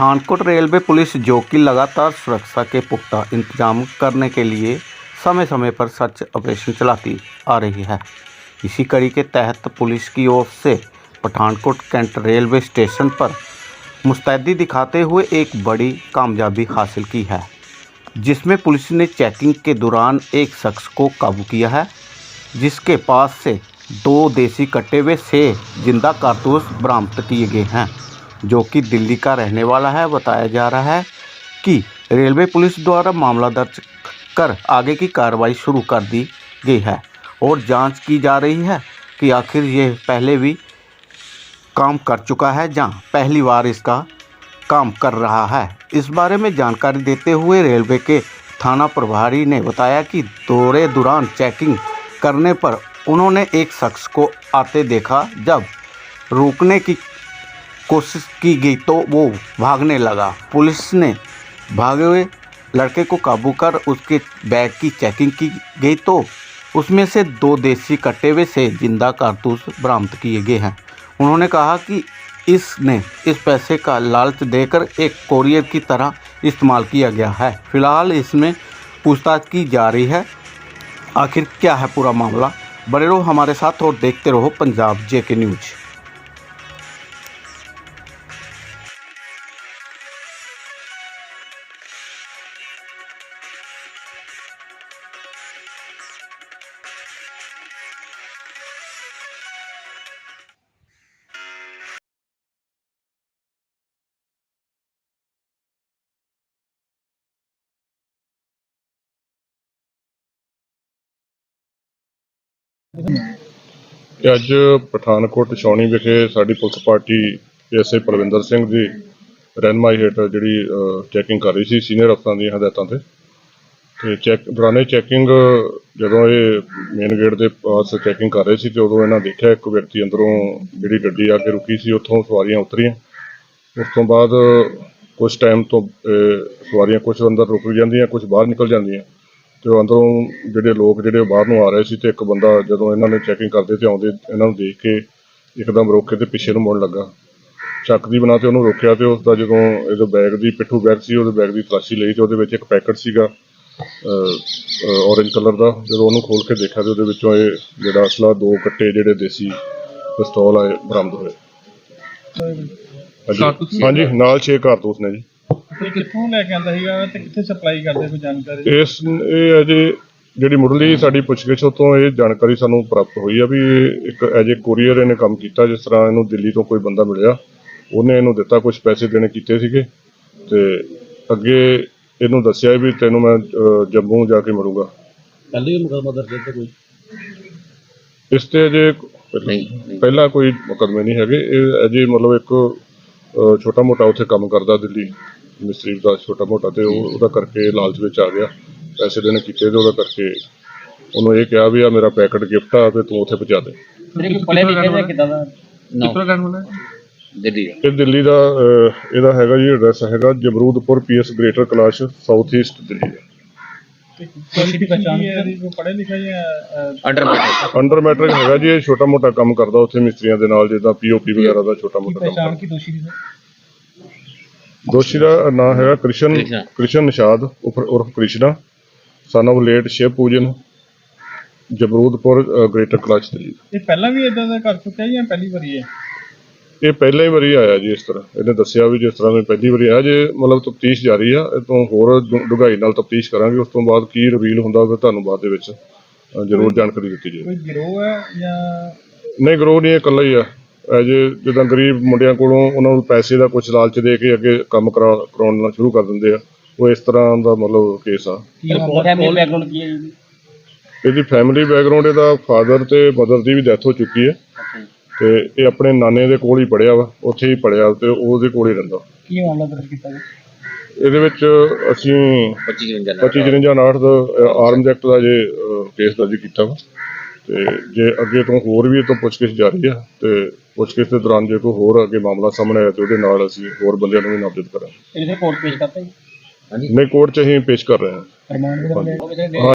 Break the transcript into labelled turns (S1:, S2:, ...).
S1: Pathankot railway police जो कि लगातार सुरक्षा के पुख्ता इंतज़ाम करने के लिए समय समय पर सर्च ऑपरेशन चलाती आ रही है। इसी कड़ी के तहत पुलिस की ओर से पठानकोट कैंट रेलवे स्टेशन पर मुस्तैदी दिखाते हुए एक बड़ी कामयाबी हासिल की है, जिसमें पुलिस ने चेकिंग के दौरान एक शख्स को काबू किया है, जिसके पास से दो देसी कट्टे हुए से ज़िंदा कारतूस बरामद किए गए हैं। जो कि दिल्ली का रहने वाला है, बताया जा रहा है कि रेलवे पुलिस द्वारा मामला दर्ज कर आगे की कार्रवाई शुरू कर दी गई है और जाँच की जा रही है कि आखिर ये पहले भी काम कर चुका है जहाँ पहली बार इसका काम कर रहा है। इस बारे में जानकारी देते हुए रेलवे के थाना प्रभारी ने बताया कि दौरे दौरान चेकिंग करने पर उन्होंने एक शख्स को आते देखा, जब रोकने की कोशिश की गई तो वो भागने लगा। पुलिस ने भागे हुए लड़के को काबू कर उसके बैग की चेकिंग की गई तो उसमें से दो देसी कट्टे हुए से ज़िंदा कारतूस बरामद किए गए हैं। उन्होंने कहा कि इसने इस पैसे का लालच देकर एक कोरियर की तरह इस्तेमाल किया गया है। फ़िलहाल इसमें पूछताछ की जा रही है। आखिर क्या है पूरा मामला? बने रहो हमारे साथ और देखते रहो पंजाब जे के न्यूज़।
S2: ਅੱਜ ਪਠਾਨਕੋਟ ਛਾਉਣੀ ਵਿਖੇ ਸਾਡੀ police party SA Parvinder Singh ji ਰਹਿਨਮਾਈ ਹੇਠ ਜਿਹੜੀ ਚੈਕਿੰਗ ਕਰ ਰਹੀ ਸੀ ਸੀਨੀਅਰ ਅਫਸਰਾਂ ਦੀਆਂ ਹਦਾਇਤਾਂ ਤੇ। ਤੇ ਚੈੱਕ ਦੌਰਾਨੇ ਚੈਕਿੰਗ ਜਦੋਂ ਇਹ ਮੇਨ ਗੇਟ ਦੇ ਪਾਸ ਚੈਕਿੰਗ ਕਰ ਰਹੇ ਸੀ ਤੇ ਉਦੋਂ ਇਹਨਾਂ ਦੇਖਿਆ ਇੱਕ ਵਿਅਕਤੀ ਅੰਦਰੋਂ ਜਿਹੜੀ ਗੱਡੀ ਆ ਕੇ ਰੁਕੀ ਸੀ, ਉੱਥੋਂ ਸਵਾਰੀਆਂ ਉਤਰੀਆਂ। ਉਸ ਤੋਂ ਬਾਅਦ ਕੁਝ ਟਾਈਮ ਤੋਂ ਸਵਾਰੀਆਂ ਕੁਝ ਅੰਦਰ ਰੁਕ ਜਾਂਦੀਆਂ ਕੁਝ ਬਾਹਰ ਨਿਕਲ ਜਾਂਦੀਆਂ। ਤੇ ਉਹ ਅੰਦਰੋਂ ਜਿਹੜੇ ਲੋਕ ਜਿਹੜੇ ਬਾਹਰ ਨੂੰ ਆ ਰਹੇ ਸੀ ਤੇ ਇੱਕ ਬੰਦਾ ਜਦੋਂ ਇਹਨਾਂ ਨੇ ਚੈਕਿੰਗ ਕਰਦੇ ਤੇ ਆਉਂਦੇ ਇਹਨਾਂ ਨੂੰ ਦੇਖ ਕੇ ਇੱਕਦਮ ਰੋਕ ਕੇ ਤੇ ਪਿੱਛੇ ਨੂੰ ਮੁੜਨ ਲੱਗਾ। ਸ਼ੱਕ ਦੀ ਬਣਾ ਤੇ ਉਹਨੂੰ ਰੋਕਿਆ ਤੇ ਉਸ ਦਾ ਜਦੋਂ ਇਹਦੇ ਬੈਗ ਦੀ ਪਿੱਠੂ ਬੈਗ ਸੀ ਉਹਦੇ ਬੈਗ ਦੀ ਤਲਾਸ਼ੀ ਲਈ ਤੇ ਉਹਦੇ ਵਿੱਚ ਇੱਕ ਪੈਕਟ ਸੀਗਾ ਔਰੇਂਜ ਕਲਰ ਦਾ। ਜਦੋਂ ਉਹਨੂੰ ਖੋਲ ਕੇ ਦੇਖਿਆ ਤੇ ਉਹਦੇ ਵਿੱਚੋਂ ਇਹ ਜਿਹੜਾ ਅਸਲਾ ਦੋ ਕੱਟੇ ਜਿਹੜੇ ਦੇਸੀ ਪਿਸਤੌਲ ਆਏ ਬਰਾਮਦ ਹੋਏ। ਹਾਂਜੀ। ਹਾਂਜੀ ਨਾਲ 6 ਕਾਰਤੂਸ ਨੇ ਜੀ।
S3: ਇਹ ਕਿੱਥੋਂ ਲੈ ਕੇ ਆਂਦਾ ਸੀਗਾ ਤੇ ਕਿੱਥੇ ਸਪਲਾਈ ਕਰਦੇ ਕੋਈ ਜਾਣਕਾਰੀ?
S2: ਇਸ ਇਹ ਅਜੇ ਜਿਹੜੀ ਮੁੱਢਲੀ ਸਾਡੀ ਪੁੱਛਗਿੱਛ ਤੋਂ ਇਹ ਜਾਣਕਾਰੀ ਸਾਨੂੰ ਪ੍ਰਾਪਤ ਹੋਈ ਆ ਵੀ ਇਹ ਇੱਕ ਐਜ ਕੋਰੀਅਰ ਇਹਨੇ ਕੰਮ ਕੀਤਾ ਜਿਸ ਤਰ੍ਹਾਂ ਇਹਨੂੰ ਦਿੱਲੀ ਤੋਂ ਕੋਈ ਬੰਦਾ ਮਿਲਿਆ ਉਹਨੇ ਇਹਨੂੰ ਦਿੱਤਾ ਕੁਝ ਪੈਸੇ ਦੇਣੇ ਕੀਤੇ ਸੀਗੇ ਤੇ ਅੱਗੇ ਇਹਨੂੰ ਦੱਸਿਆ ਵੀ ਤੈਨੂੰ ਮੈਂ ਅਹ, ਜੰਮੂ ਜਾ ਕੇ ਮਿਲੂੰਗਾ
S4: ਪਹਿਲੇ ਵੀ ਮੁਕਦਮਾ ਦਰਜ ਹੈ ਕੋਈ?
S2: ਇਸ ਤੇ ਅਜੇ ਪਹਿਲਾਂ ਕੋਈ ਮੁਕੱਦਮੇ ਨਹੀਂ ਹੈਗੇ। ਇਹ ਅਜੇ ਮਤਲਬ ਇੱਕ ਛੋਟਾ ਮੋਟਾ ਉੱਥੇ ਕੰਮ ਕਰਦਾ ਦਿੱਲੀ। ਮਿਸਤਰੀ ਦਾ ਛੋਟਾ ਮੋਟਾ ਤੇ ਉਹ ਉਹਦਾ ਕਰਕੇ ਲਾਲਚ ਵਿੱਚ ਆ ਗਿਆ। ਪੈਸੇ ਦੇਣੇ ਕੀਤੇ ਤੇ ਉਹਦਾ ਕਰਕੇ ਉਹਨੂੰ ਇਹ ਕਿਹਾ ਵੀ ਆ ਮੇਰਾ ਪੈਕਟ ਗਿਫਟ ਆ ਤੇ ਤੂੰ ਉੱਥੇ ਪਹੁੰਚਾ ਦੇ।
S3: ਮੇਰੇ ਕੋਲ ਕਿਦਾਂ ਵਾਲਾ?
S4: ਦਿੱਲੀ ਦਾ।
S2: ਇਹ ਦਿੱਲੀ ਦਾ ਅਹ, ਇਹਦਾ ਹੈਗਾ ਜੀ ਐਡਰੈਸ ਹੈਗਾ Jamrudpur PS greater Kailash south east Delhi.
S3: ਕੋਈ ਪਛਾਣ ਕੋਈ ਪੜ੍ਹੇ ਲਿਖੇ ਜਾਂ
S4: ਅੰਡਰ ਮੈਟ੍ਰਿਕ
S2: ਅੰਡਰ ਮੈਟਰਿਕ ਹੈਗਾ ਜੀ ਇਹ ਛੋਟਾ ਮੋਟਾ ਕੰਮ ਕਰਦਾ ਉੱਥੇ ਮਿਸਤਰੀਆਂ ਦੇ ਨਾਲ ਜਿੱਦਾਂ ਪੀਓਪੀ ਵਗੈਰਾ ਦਾ ਛੋਟਾ ਮੋਟਾ ਕੰਮ ਦੋਸ਼ੀ ਦਾ ਨਾਮ ਹੈਗਾ ਕ੍ਰਿਸ਼ਨ
S4: ਕ੍ਰਿਸ਼ਨਾ।
S2: ਕ੍ਰਿਸ਼ਨ ਨਿਸ਼ਾਦ ਉਰਫ ਉਰਫ Krishna. Son of late Shiv Pujan Jamrudpur greater Kailash Delhi
S3: ਇਹ ਪਹਿਲਾਂ ਵੀ ਇਦਾਂ ਦਾ ਕਰ ਚੁੱਕਿਆ ਜਾਂ ਪਹਿਲੀ ਵਾਰੀ ਹੈ
S2: ਇਹ ਪਹਿਲਾਂ ਹੀ ਵਾਰੀ ਆਇਆ ਜੀ ਇਸ ਤਰ੍ਹਾਂ। ਇਹਨੇ ਦੱਸਿਆ ਵੀ ਜਿਸ ਤਰ੍ਹਾਂ ਮੈਂ ਪਹਿਲੀ ਵਾਰੀ ਆਇਆ ਜੇ ਮਤਲਬ ਤਫਤੀਸ਼ ਜਾਰੀ ਆ ਇਹ ਤੋਂ ਹੋਰ ਡੂੰ- ਡੂੰਘਾਈ ਨਾਲ ਤਫਤੀਸ਼ ਕਰਾਂਗੇ ਉਸ ਤੋਂ ਬਾਅਦ ਕੀ ਰਿਵੀਲ ਹੁੰਦਾ ਉਹ ਤੁਹਾਨੂੰ ਬਾਅਦ ਦੇ ਵਿੱਚ ਅ, ਜ਼ਰੂਰ ਜਾਣਕਾਰੀ ਦਿੱਤੀ ਜਾਏਗੀ।
S3: ਕੋਈ ਗਿਰੋਹ ਹੈ ਜਾਂ
S2: ਨਹੀਂ ਗਰੋ ਨਹੀਂ ਇਹ ਇਕੱਲਾ ਹੀ ਆ। ਐਜ ਜਿੱਦਾਂ ਗਰੀਬ ਮੁੰਡਿਆਂ ਕੋਲੋਂ ਉਹਨਾਂ ਨੂੰ ਪੈਸੇ ਦਾ ਕੁਝ ਲਾਲਚ ਦੇ ਕੇ ਅੱਗੇ ਕੰਮ ਕਰਾ ਕਰਾਉਣਾ ਸ਼ੁਰੂ ਕਰ ਦਿੰਦੇ ਆ ਉਹ ਇਸ ਤਰ੍ਹਾਂ ਦਾ ਮਤਲਬ ਕੇਸ ਆ।
S3: ਕੀ ਫੈਮਿਲੀ ਬੈਕਗ੍ਰਾਉਂਡ ਕੀ ਹੈ ਜੀ
S2: ਇਹਦੀ ਫੈਮਿਲੀ ਬੈਕਗ੍ਰਾਉਂਡ ਇਹਦਾ ਫਾਦਰ ਤੇ ਮਦਰ ਦੀ ਵੀ ਡੈਥ ਹੋ ਚੁੱਕੀ ਹੈ। ਤੇ ਇਹ ਆਪਣੇ ਨਾਨੇ ਦੇ ਕੋਲ ਹੀ ਪੜਿਆ ਵਾ ਉੱਥੇ ਹੀ ਪੜਿਆ ਤੇ ਉਹਦੇ ਕੋਲ ਹੀ ਰਹਿੰਦਾ।
S3: ਕੀ ਮਾਮਲਾ ਦਰਜ ਕੀਤਾ ਜੀ?
S2: ਇਹਦੇ ਵਿੱਚ ਅਸੀਂ
S4: 25 53
S2: 25 53 59 ਦਾ ਆਰਮਜ਼ ਐਕਟ ਦਾ ਜੇ ਕੇਸ ਦਰਜ ਕੀਤਾ ਵਾ। ਤੇ ਜੇ ਅੱਗੇ ਤੋਂ ਹੋਰ ਵੀ ਇਹ ਤੋਂ ਪੁੱਛਗਿੱਛ ਜਾਰੀ ਆ ਤੇ ਪੁੱਛਗਿੱਛ ਦੇ ਦੌਰਾਨ ਜੇ ਕੋਈ ਹੋਰ ਅੱਗੇ ਮਾਮਲਾ ਸਾਹਮਣੇ ਆਇਆ ਤੇ ਉਹਦੇ ਨਾਲ ਅਸੀਂ ਹੋਰ ਬੰਦਿਆਂ ਨੂੰ ਵੀ ਨਾਮਜ਼ਦ ਕਰਾਂਗੇ।
S3: ਇਹਦੇ ਕੋਰਟ ਪੇਸ਼ ਕਰਤਾ ਜੀ?
S2: ਨਹੀਂ ਕੋਰਟ 'ਚ ਅਸੀਂ ਪੇਸ਼ ਕਰ ਰਹੇ ਹਾਂ।
S3: ਰਿਮਾਂਡ ਦੇ
S2: ਹਾਂ।